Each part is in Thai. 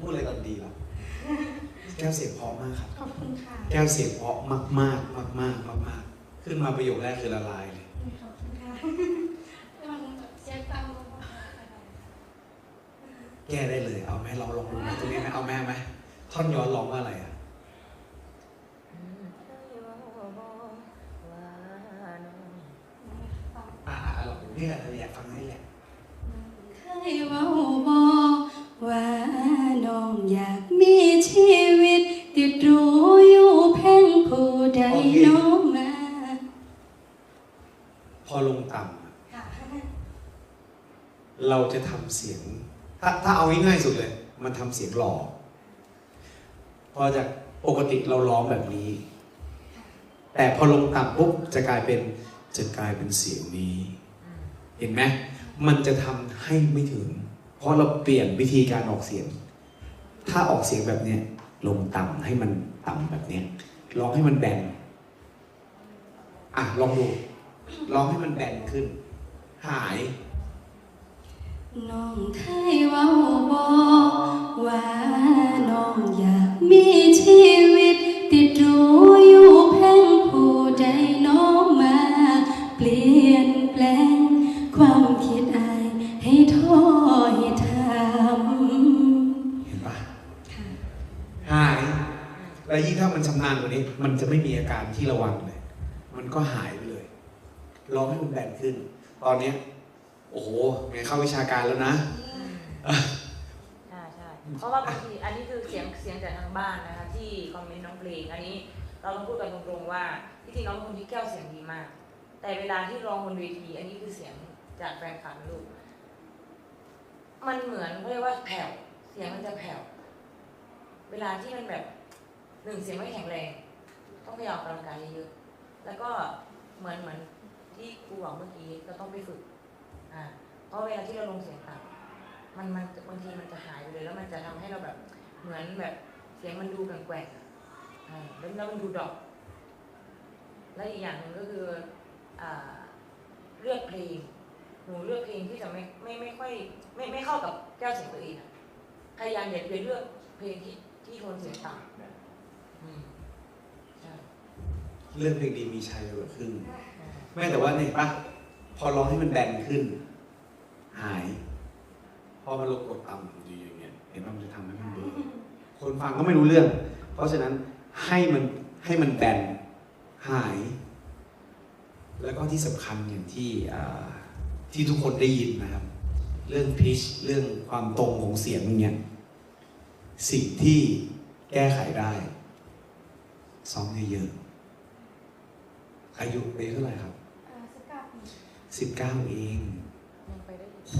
พูดอะไรตอนดีหรอกแก้วเสียงเพราะมากครับ ขอบคุณค่ะ แก้วเสียงเพราะมากมากมากมากมากมากๆขึ้นมาประโยคแรกคือละลายเลยขอบคุณค่ะมันเสียงตามลงมาแก้ได้เลย เอาไหมลองลองดูไหมตรงนี้ไหมเอาแม่ไหมท่อนย้อนร้องว่าอะไรอะอ่าลองดูนี่แหละอยากฟังนี่แหละเคยเว่าบอกว่าน้ อยากมีชีวิต ติดรู้อยู่เพ่งผู้ใดน้องมา พอลงต่ำอะค่ะเราจะทำเสียง ถ้าถ้าเอาง่ายๆสุดเลย มันทำเสียงหล่อพอจากปกติเราร้องแบบนี้ แต่พอลงต่ำปุ๊บจะกลายเป็นจะกลายเป็นเสียงนี้ เห็นไหมมันจะทำให้ไม่ถึง เพราะเราเปลี่ยนวิธีการออกเสียง ถ้าออกเสียงแบบเนี้ยลงต่ำให้มันต่ำแบบเนี้ยร้องให้มันแบนอะลองดูร้องให้มันแบนขึ้น หาย น้องเคยเว่าบอกว่าน้องอยากมีชีวิต ติดรู้อยู่เพ่งผู้ใดน้องมา เปลี่ยนแปลงความคิด และยิ่งถ้ามันชำนาญกว่านี้ มันจะไม่มีอาการที่ระวังเลย มันก็หายไปเลยร้องให้มันแบนขึ้น ตอนเนี้ยโอ้โหไงเข้าวิชาการแล้วนะใช่เพราะว่าบางทีอันนี้คือเสียงเสียงจากทางบ้านนะคะ ที่คอมเมนต์น้องเพลงอันนี้เราต้องพูดกันตรงๆว่าที่จริงน้องเป็นคนที่แก้วเสียงดีมาก แต่เวลาที่ร้องบนเวที อันนี้คือเสียงจากแฟนคลับลูก มันเหมือนเขาเรียกว่าแผ่วเสียงมันจะแผ่วเวลาที่มันแบบ หนึ่งเสียงไม่แข็งแรง ต้องพยายามออกกำลังกายเยอะๆแล้วก็เหมือนเหมือนที่ครูบอกเมื่อกี้เราต้องไปฝึกอ่าเพราะเวลาที่เราลงเสียงต่ำมันมันบางทีมันจะหายไปเลยแล้วมันจะทำให้เราแบบเหมือนแบบเสียงมันดูแกว่งๆอ่าแล้วแล้วมันดูดอก และอีกอย่างหนึ่งก็คืออ่าเลือกเพลงหนูเลือกเพลงที่จะไม่ไม่ไม่ค่อยไม่ไม่เข้ากับแก้วเสียงตัวเองพยายามอย่าไปเลือกเพลงที่ที่โทนเสียงต่ำ เรื่องเพลงดีมีชัยเกิดขึ้นแม่แต่ว่าเนี่ยปะพอร้องให้มันแบนขึ้น หาย พอมันลงกดต่ำดีอย่างเงี้ยเห็นว่ามันจะทำให้มันเบลอคนฟังก็ไม่รู้เรื่อง เพราะฉะนั้นให้มันให้มันแบนหาย แล้วก็ที่สำคัญอย่างที่อ่าที่ทุกคนได้ยินนะครับ เรื่องพิชเรื่องความตรงของเสียงอย่างเงี้ยสิ่งที่แก้ไขได้ ซ้อมเยอะๆอายุเป็นเท่าไหร่ครับอ่าสกัดสิบเก้าเอง ยังไปได้อีกโห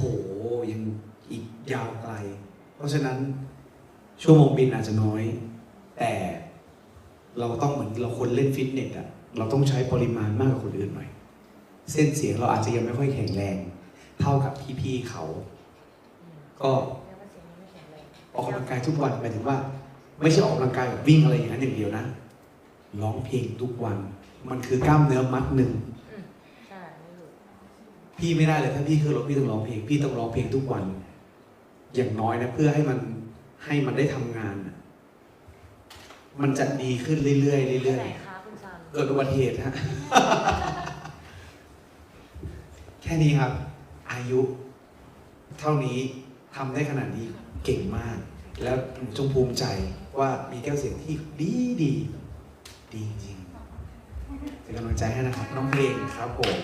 ยังอีกยาวไกล เพราะฉะนั้นชั่วโมงบินอาจจะน้อย แต่เราต้องเหมือนเราคนเล่นฟิตเนสอะเราต้องใช้ปริมาณมากกว่าคนอื่นหน่อย เส้นเสียงเราอาจจะยังไม่ค่อยแข็งแรง เท่ากับพี่ๆเขาอืมก็แล้วก็เสียงมันไม่แข็งแรงออกกำลังกายทุกวันหมายถึงว่า ไม่ใช่ออกกำลังกายแบบวิ่งอะไรอย่างนั้นอย่างเดียวนะ ร้องเพลงทุกวัน มันคือกล้ามเนื้อมัดหนึ่งอืมใช่ไม่หลุดพี่ไม่ได้เลยถ้าพี่คือรถพี่ต้องร้องเพลงพี่ต้องร้องเพลงทุกวัน อย่างน้อยนะเพื่อให้มันให้มันได้ทำงานน่ะมันจะดีขึ้นเรื่อยๆเรื่อยไหนคะคุณซันๆเกิดอุบัติเหตุฮะ แค่นี้ครับ อายุ เท่านี้ทำได้ขนาดนี้เก่งมาก แล้วหนูจงภูมิใจว่ามีแก้วเสียงที่ดีดี ดีจริงๆเป็นกำลังใจให้นะครับ น้องเพลงครับผม